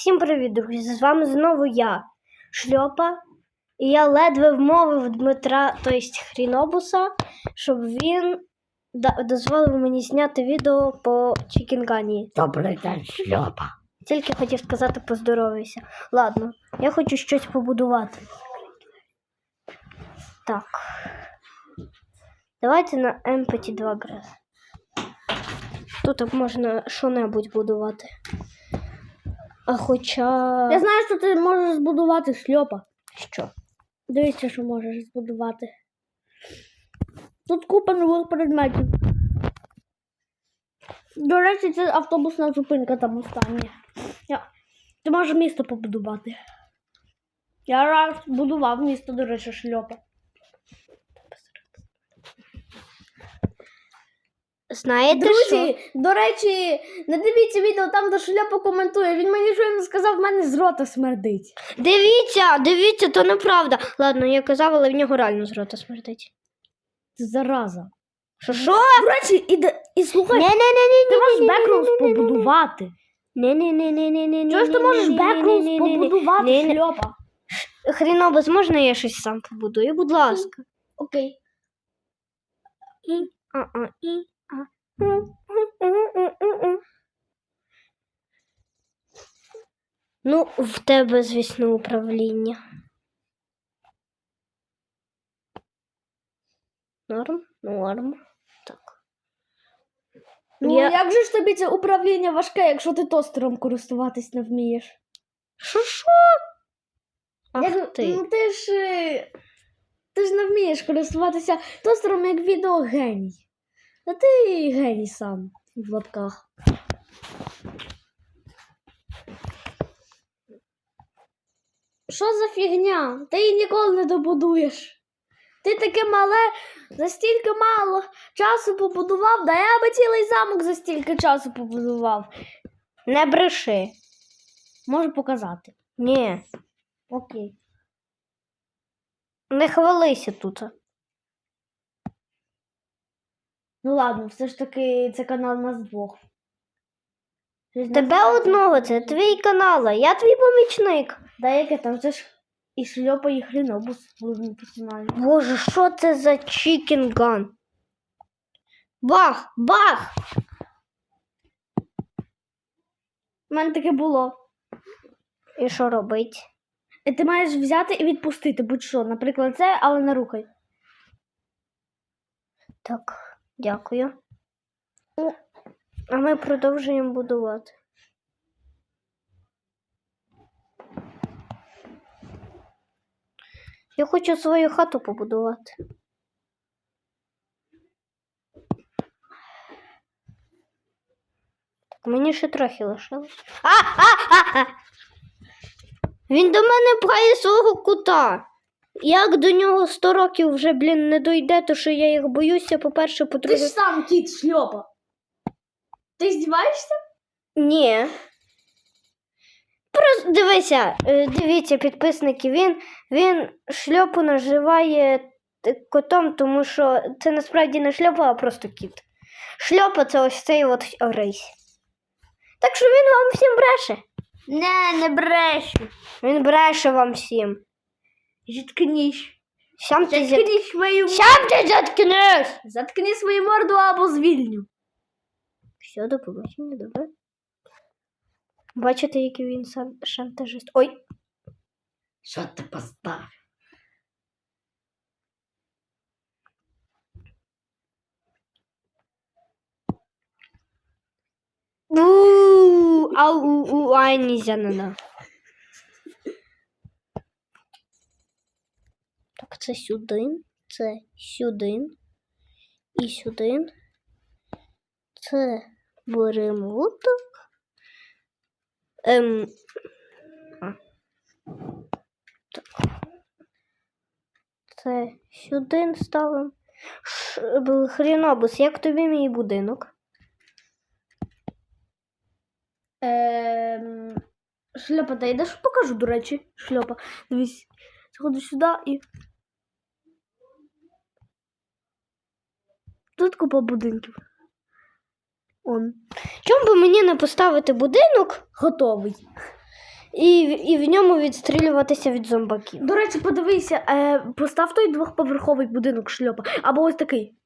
Всім привіт, друзі! З вами знову я, Шльопа. І я ледве вмовив Дмитра, тобто Хрінобуса, щоб він дозволив мені зняти відео по Чікінгані. Добрий день, шльопа. Тільки хотів сказати поздоровайся. Ладно, я хочу щось побудувати. Так. Давайте на Empathy 2 Grass. Тут можна що-небудь будувати. А хоча. Я знаю, що ти можеш збудувати шльопа. Що? Дивіться, що можеш збудувати. Тут купа нових предметів. До речі, це автобусна зупинка там остання. Я... Ти можеш місто побудувати. Я раз будував місто, до речі, шльопа. Знаєте що? Друзі, до речі, не дивіться відео там, де шльопа коментує. Він мені щойно сказав, в мене з рота смердить. Дивіться, дивіться, то неправда. Ладно, я казав, але в нього реально з рота смердить. Зараза. Що що? До речі, і, і слухай, Не-не-не-не. ти можеш бекграунд побудувати. Не-не-не-не-не-не. Чого ж ти можеш бекграунд побудувати шльопа? Хрінобус, можна я щось сам побудую? Будь ласка. Окей. І, а, а, і. Ну, в тебе, звісно, управління. Норм, норм. Так. Ну, Я- як же ж тобі це управління важке, якщо ти тостером користуватись не вмієш? Що що? Ах Як- ти. Ну ти ж. Ти ж не вмієш користуватися тостером як відеогеній. А ти геній сам в лапках. Що за фігня? Ти її ніколи не добудуєш. Ти таке мале, за стільки мало часу побудував, да я би цілий замок за стільки часу побудував. Не бреши. Можу показати. Ні, Окей. не хвалися тут. Ну ладно, все ж таки це канал нас двох. Тебе одного, це твій канал, а я твій помічник. Да яке там це ж і шльопа, і хрінобус головний персонаж. Боже, що це за чікінган? Бах! Бах! У мене таке було. І що робить? І ти маєш взяти і відпустити будь-що. Наприклад, це, але не рухай. Так, дякую. А ми продовжуємо будувати. Я хочу свою хату побудувати. Так, мені ще трохи лишилось. А, а, а, а! Він до мене пхає свого кута. Як до нього 100 років вже, блін, не дойде, то що я їх боюся, по-перше, Ти по-друге. ж сам кіт шльопа. Ти здіваєшся? Ні. Просто дивися, е, дивіться, підписники, він, він шльопу називає т- котом, тому що це насправді не шльопа, а просто кіт. Шльопа це ось цей от рись. Так що він вам всім бреше. Не, не брешу. Він бреше вам всім. Заткнись. Сам ти, зят... Заткни свою Сам ти заткнеш! Заткни свою морду або звільню. Все, до побачення, добре. Бачите, який він сам шантажист. Ой, Що ти поставив? У, ау, у, у, ай, нельзя, надо. Так, це сюди, це сюди і сюди. Це беремо отак. Ем. Так. Це сюди ставимо. Хрінобус, як тобі мій будинок? Ем... Шльопа, та йдеш покажу, до речі. Шльопа. Дивись. Заходи сюди і. Тут купа будинків. Он. Чому би мені не поставити будинок Готовий. і, і в ньому відстрілюватися від зомбаків. До речі, подивися, е, постав той двохповерховий будинок шльопа. Або ось такий.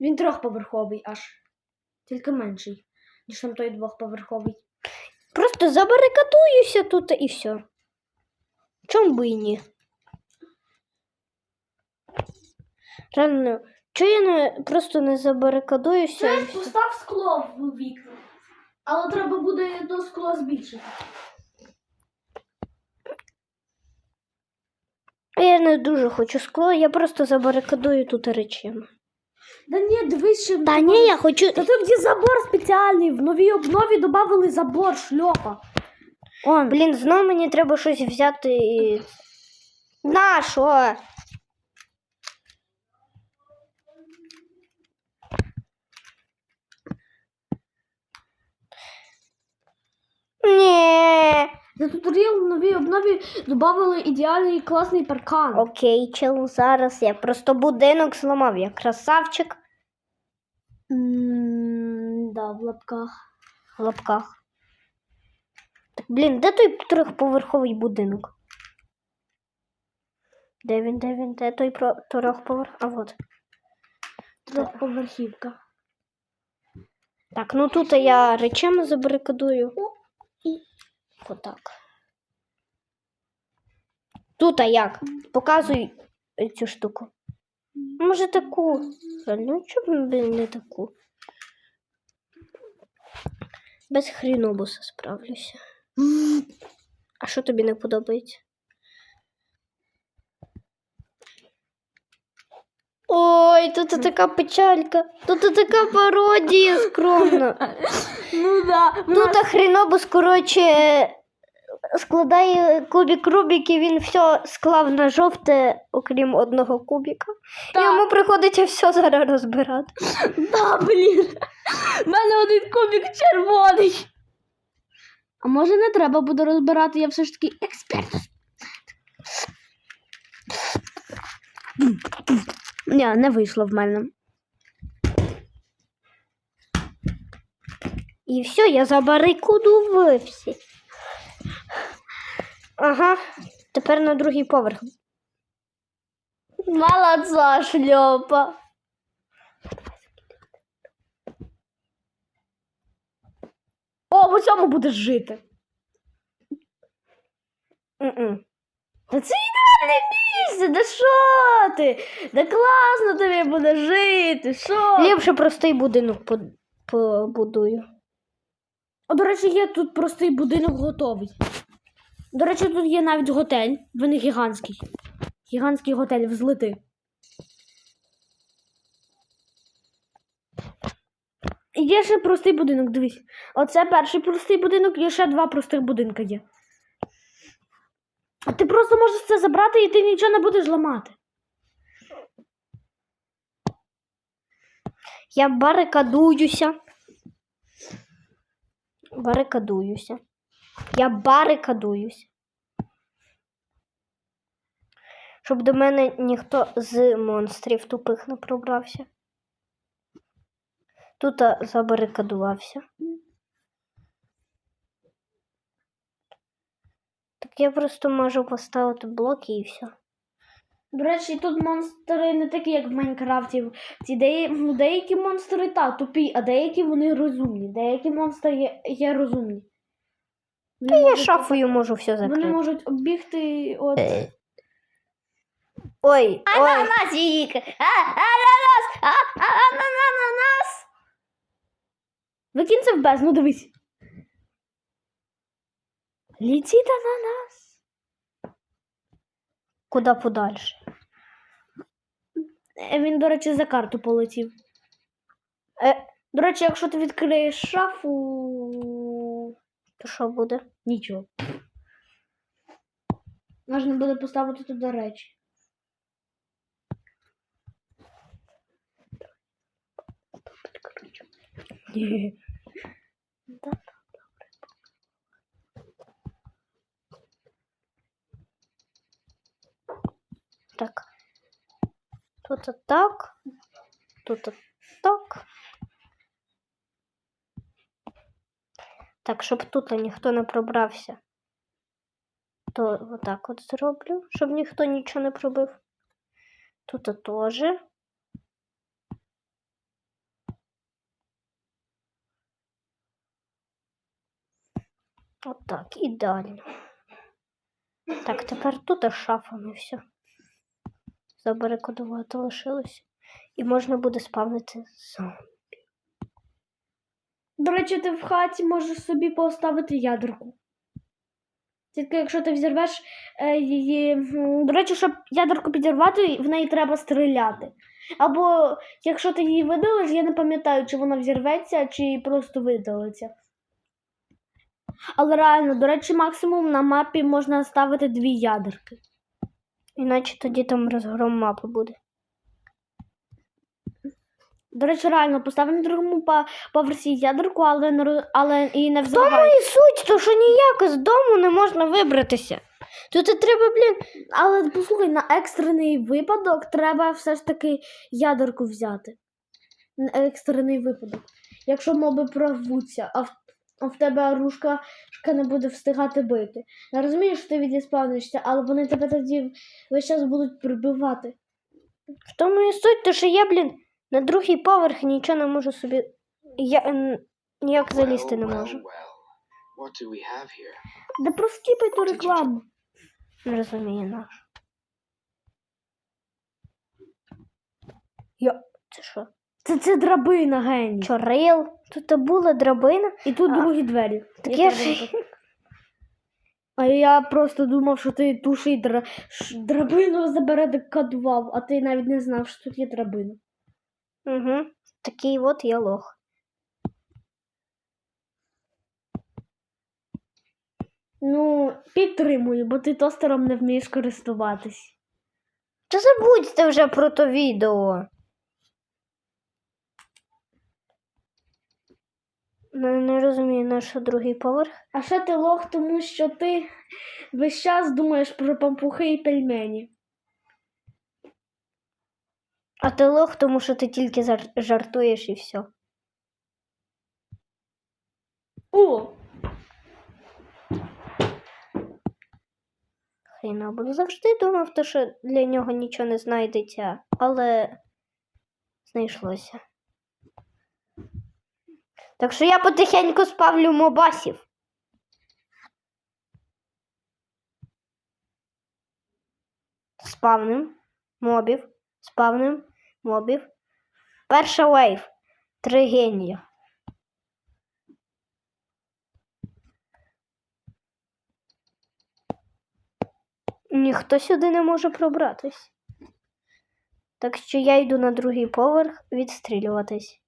Він трьохповерховий аж. Тільки менший, ніж там той двохповерховий. Просто забарикадуюся тут і все. Чом би і ні? Реально, чого я не, просто не забарикадуюся? все? постав скло в вікна. Але треба буде до скло збільшити. Я не дуже хочу скло, я просто забарикадую тут речами. Да ні, дивись, що Та ні, я хочу. Та тут є забор спеціальний. В новій обнові додали забор шльопа. Он. Блін, знову мені треба щось взяти. і- На що? Ні. За туторіал в новій обнові додали ідеальний класний паркан. Окей, чел, зараз я просто будинок зламав, я красавчик М, Да, в лапках. в лапках. Так, блін, де той трьохповерховий будинок? Де він, де він, де той про трьохповерх? А от. Трьохповерхівка. Так, ну тут я речами забарикадую. І отак. Тут а як? Показуй цю штуку. Може таку. Ну, чому б не таку? Без хрінобуса справлюся. А що тобі не подобається? Ой, тут така печалька. Тут така пародія скромна. Ну да. Тут хрінобус, коротше, складає кубік Рубік, і він все склав на жовте, окрім одного кубіка. Так. Йому приходиться все зараз розбирати. Да, блін. У мене один кубик червоний. А може не треба буде розбирати, я все ж таки експерт. Ні, не вийшло в мене. І все, я забарикадувався. Ага, тепер на другий поверх. Молодца, шльопа. О, в цьому будеш жити. Це ідеальне місце, да що ти? Да класно тобі буде жити, що? Ліпше простий будинок побудую. О, до речі, є тут простий будинок готовий. До речі, тут є навіть готель. Він гігантський. Гігантський готель взлети. Є ще простий будинок, дивись. Оце перший простий будинок, є ще два простих будинка є. А ти просто можеш це забрати і ти нічого не будеш ламати. Я барикадуюся. Барикадуюся. Я барикадуюся. Щоб до мене ніхто з монстрів тупих не пробрався. Тут забарикадувався. Я просто можу поставити блоки і все. До речі, тут монстри не такі, як в Майнкрафті. Ці деї... ну, деякі монстри та тупі, а деякі вони розумні. Деякі монстри є, є розумні. Вони Я можуть- шафою можу все Вони можуть оббігти от. Ой, ой. Ананас! А, а, ананас! Викинь це в бездну, дивись. Летить ананас. Куди подальше? Е, Він, до речі, за карту полетів. Е, До речі, якщо ти відкриєш шафу. то що буде? Нічого. Можна буде поставити туди речі. Так. Тут так. Тут так. Так, щоб тут ніхто не пробрався. То отак от зроблю, щоб ніхто нічого не пробив. Тут теж. Отак, ідеально. Так, тепер тут шафами все. Забарикодувати лишилось. І можна буде спавнити зомбі. До речі, ти в хаті можеш собі поставити ядерку. Тільки якщо ти взірвеш е, її. До речі, щоб ядерку підірвати, в неї треба стріляти. Або якщо ти її видалиш, я не пам'ятаю, чи вона взірветься, чи просто видалиться. Але реально, до речі, максимум на мапі можна ставити дві ядерки. Іначе тоді там розгром мапи буде. До речі, реально, постав на другому поверсі ядерку, але не але і не Тому взривай. і суть, то що ніяк з дому не можна вибратися. Тут треба, блін, Але послухай, на екстрений випадок треба все ж таки ядерку взяти. На екстрений випадок. Якщо моби прорвуться, а в, а в тебе оружка шка не буде встигати бити. Я розумію, що ти відіспавнишся, але вони тебе тоді весь час будуть прибивати. в тому і суть, то що я, блін, на другий поверх нічого не можу собі. Я ніяк залізти не можу. Да проскіпай ту рекламу. Не розумію наш. Я. Це що? Це, це драбина, геній. Чорил? Тут була драбина. І тут А, другі двері. Так Я ж. А я просто думав, що ти туший дра... драбину забарикадував, а ти навіть не знав, що тут є драбина. Угу. Такий от я лох. Ну, підтримую, бо ти тостером не вмієш користуватись. Та забудьте вже про то відео. Не, не розумію, на що другий поверх. А ще ти лох, тому що ти весь час думаєш про пампухи і пельмені. А ти лох, тому що ти тільки жартуєш і все. О! Хріна, бо завжди думав, то, що для нього нічого не знайдеться, але знайшлося. Так що я потихеньку спавлю мобасів. Спавним мобів. Спавним мобів. Перша вейв. Три генія. Ніхто сюди не може пробратись. Так що я йду на другий поверх відстрілюватись.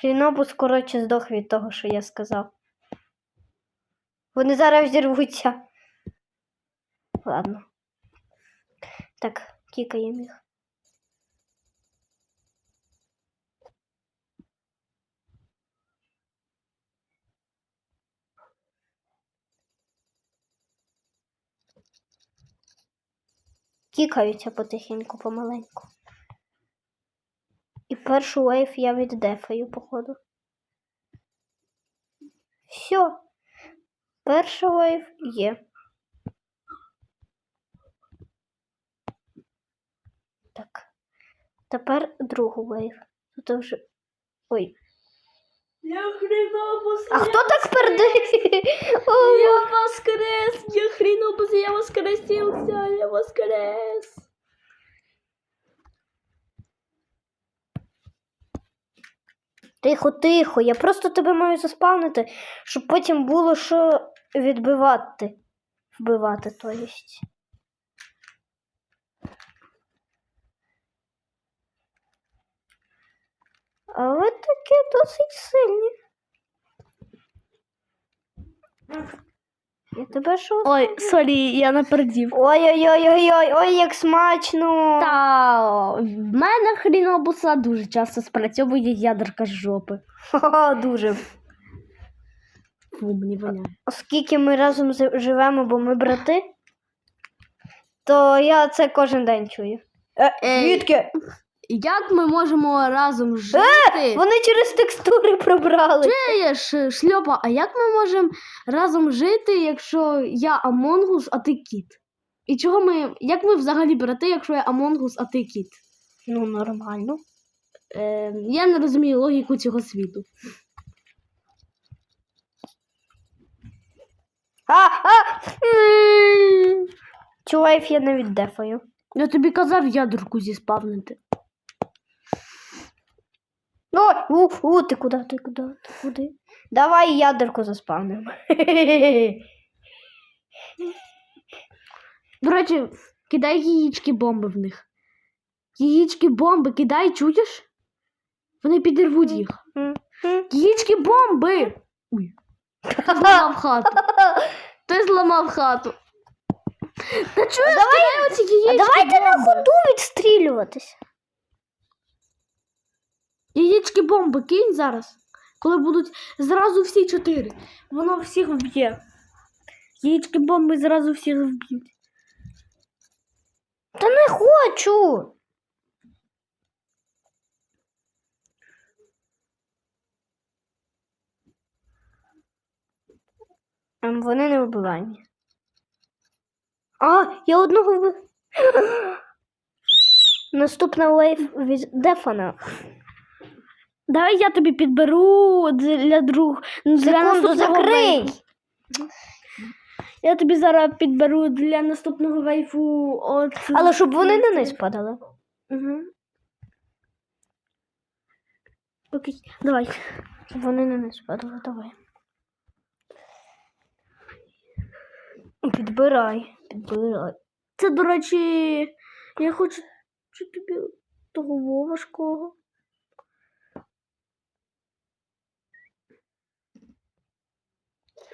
Хрінобус, коротше, здох від того, що я сказав. Вони зараз взірвуться. Ладно. Так, кікаємо їх. Кікаються потихеньку, помаленьку. І першу вейв я віддефаю, походу. Все. Перша вейв є. Так. Тепер другу вейв. Тут вже. Ой. Я хрінобус, А хто так пердить? Я воскрес! Я хрінобус, я воскресився, я воскрес! Тихо, тихо, я просто тебе маю заспавнити, щоб потім було що відбивати. Вбивати, то єсть. А ви такі досить сильні. Я тебе що? Ой, сорі, я напердів. Ой-ой-ой-ой, ой, як смачно. Та в мене хрінобуса дуже часто спрацьовує ядерка з жопи. Ха-ха, дуже. Фу, мені воняє. Оскільки ми разом живемо, бо ми брати, то я це кожен день чую. Е, Ей. звідки? Як ми можемо разом жити? Вони через текстури пробрали. Чуєш, е, шльопа, а як ми можемо разом жити, якщо я Амонгус, а ти кіт? І чого ми. Як ми взагалі брати, якщо я Амонгус, а ти кіт? Ну, нормально. Е, я не розумію логіку цього світу. А, а! лайф я не віддефаю. Я тобі казав ядерку зіспавнити. Ну, у, у, ти куди, ти куди, ти куди? Давай ядерку заспавнимо. До речі, кидай яєчки бомби в них. Яєчки бомби, кидай, чуєш? Вони підірвуть їх. Яєчки бомби! Ой. Ти зламав хату. Ти зламав хату. Та чуєш, давай оці А яєчки давайте на ходу відстрілюватись. Яєчки бомби кинь зараз. Коли будуть зразу всі чотири. Воно всіх вб'є. Яєчки бомби зразу всіх вб'ють. Та не хочу. Ем, Вони не вбивані. А, я одного вбив. Наступна лейф від Дефана. Давай я тобі підберу для друг. Для Секунду, наступного закрий. Я тобі зараз підберу для наступного вейфу. От... Але щоб вони на низ падали. Угу. Окей, давай. Щоб вони на низ падали, давай. Підбирай, підбирай. Це, до речі, я хочу чи тобі того важкого.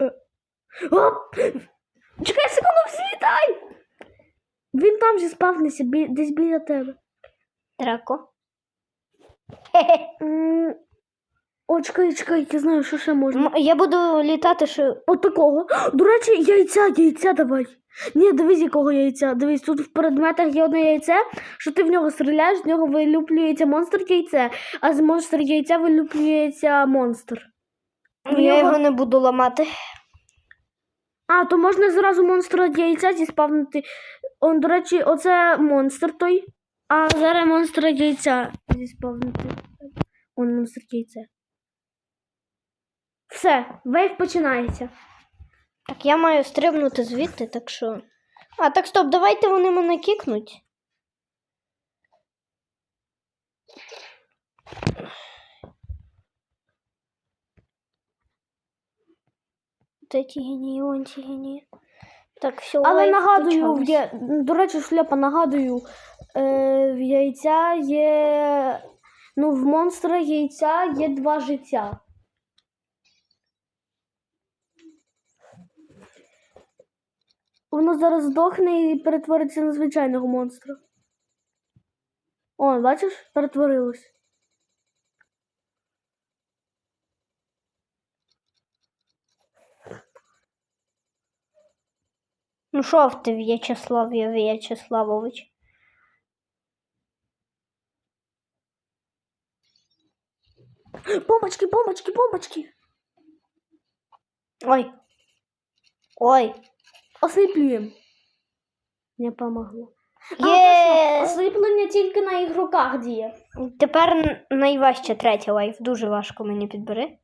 Оп! Чекай секунду, світай! Він там же спавнився, бі- десь біля тебе. Драко. О, чекай, чекай, я знаю, що ще можна. Я буду літати, що. От такого. До речі, яйця, яйця давай. Ні, дивись, якого яйця. Дивись, тут в предметах є одне яйце, що ти в нього стріляєш, з нього вилюплюється монстр яйце, а з монстр яйця вилюплюється монстр. В Я його не буду ламати. А, то можна зразу монстра яйця зіспавнити. Он, до речі, оце монстр той. А зараз монстра яйця зіспавнити. Он монстр яйця. Все, вейв починається. Так я маю стрибнути звідти, так що. А, так стоп, давайте вони мене кікнуть. Ті генії, он ті генії. Так, все, Але лайф нагадую, в почався. я... до речі, шляпа нагадую, е, в яйця є. Ну, в монстра яйця є два життя. Воно зараз здохне і перетвориться на звичайного монстра. О, бачиш, перетворилось. Ну що в ти, В'ячеслав В'ячеславович? Бомбочки, бомбочки, бомбочки! Ой. Ой. Осліплюємо. Не помогло. Є. Осліплення тільки на ігроках діє. Тепер найважче третя лайф. Дуже важко мені підбери.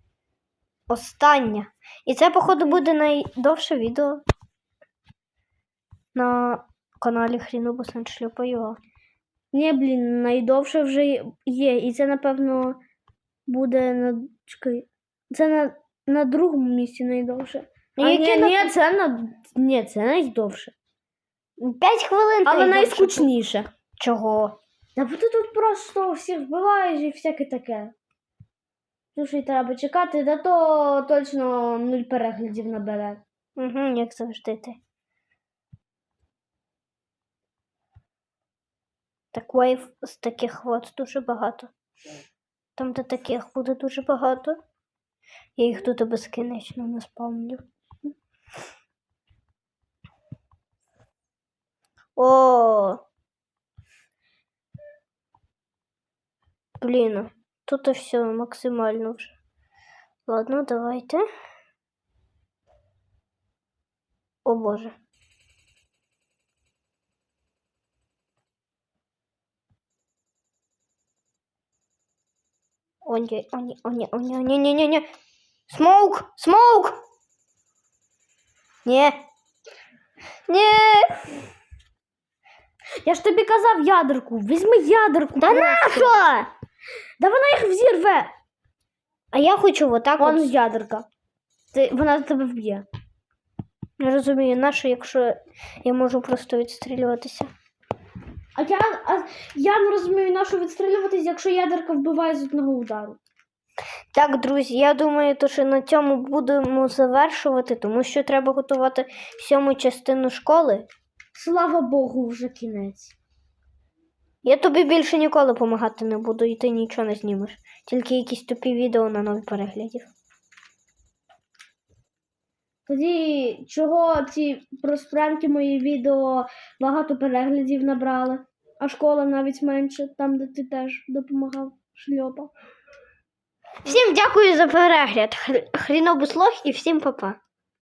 Остання. І це, походу, буде найдовше відео на каналі Хрінобус Шлюпаю. Ні, блін, найдовше вже є. І це, напевно, буде на. Чекай. Це на, на другому місці найдовше. Ну, А, ні, на- ні, це на. Ні, це найдовше. П'ять хвилин. Але найскучніше. Чого? Та бо ти тут просто всіх вбиваєш і всяке таке. Слушай, треба чекати, да то точно нуль переглядів набере. Угу, як завжди ти. Так лайф з таких от дуже багато. Там, де таких буде дуже багато. Я їх тут безкінечно не спавню. О! Блін, тут все максимально вже. Ладно, давайте. О боже. О, ні, о, ні, о, ні, о, ні, ні, ні, ні, ні. Смоук! Смоук! Ні. Ні. Я ж тобі казав ядерку. Візьми ядерку. Та просто. нащо? Да вона їх взірве. А я хочу отак Вон от. ядерка. Ти, вона тебе вб'є. Не розумію, нащо, якщо я можу просто відстрілюватися. А я, а я не розумію, на що відстрілюватись, якщо ядерка вбиває з одного удару. Так, друзі, я думаю, то, що на цьому будемо завершувати, тому що треба готувати сьому частину школи. Слава Богу, вже кінець. Я тобі більше ніколи допомагати не буду, і ти нічого не знімеш. Тільки якісь тупі відео на нові переглядів. Тоді чого ці проспранки мої відео багато переглядів набрали, а школа навіть менше, там, де ти теж допомагав шльопа. Всім дякую за перегляд. Хр- Хрінобус лох і всім па-па.